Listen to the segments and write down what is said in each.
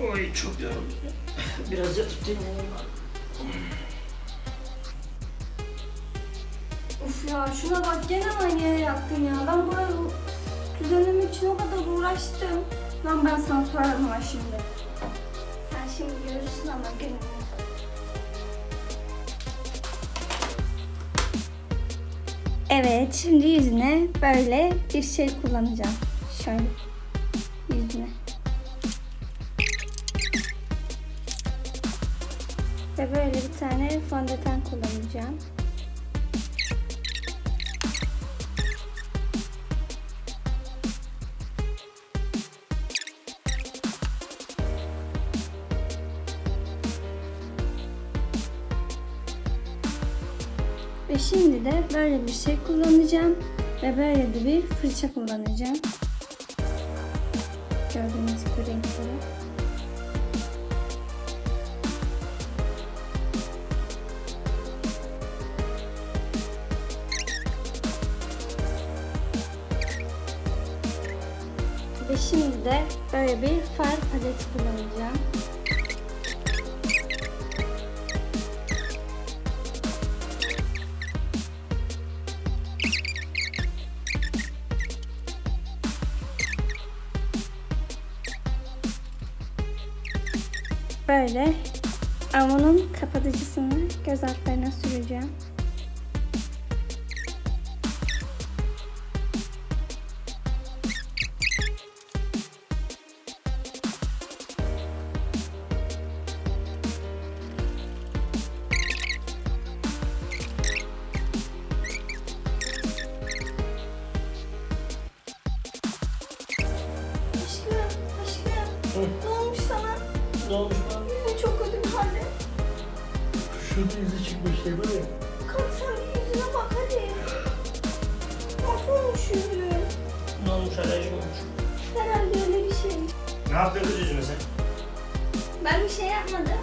Oy çok yoruldum. Biraz yatıp dinleneyim. Uf ya şuna bak gene aynı yere yattın ya. Ben burayı düzenlemek için o kadar uğraştım. Lan ben sana sorarım ama şimdi. Sen şimdi görürsün ama gününü. Evet, şimdi yüzüne böyle bir şey kullanacağım. Şöyle yüzüne. Ve böyle bir tane fondöten kullanacağım. Ve şimdi de böyle bir şey kullanacağım. Ve böyle de bir fırça kullanacağım. Gördüğünüz gibi renkleri. Ve şimdi de böyle bir far paleti kullanacağım. Böyle amonun kapatıcısını göz altlarına süreceğim. Aşkım. Ne olmuş sana? Ne olmuş bana? Yüzün çok kötü bir halde. Şu dizi çıkmış şey ya. Kalk sen bir yüzüne bak hadi. Nasıl olmuş yüzün? Ne olmuş alerjik olmuş. Herhalde öyle bir şey. Ne yapıyorsun yüzüne sen? Ben bir şey yapmadım.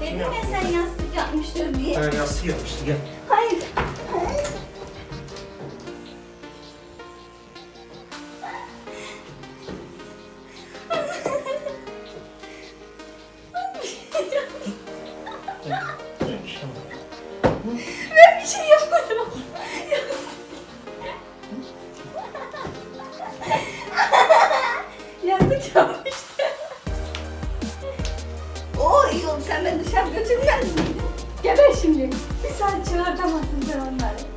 Dedim ya yaptın sen yastık yapmıştır diye. Ben yastık yapmıştım gel. Evet. Buymuş tamam. Ben bir şey yapmadım. Yazık yapmıştı. Sen beni dışarı götürmez miydin? Geber şimdi. Bir saat çıkartamazsın sen onları.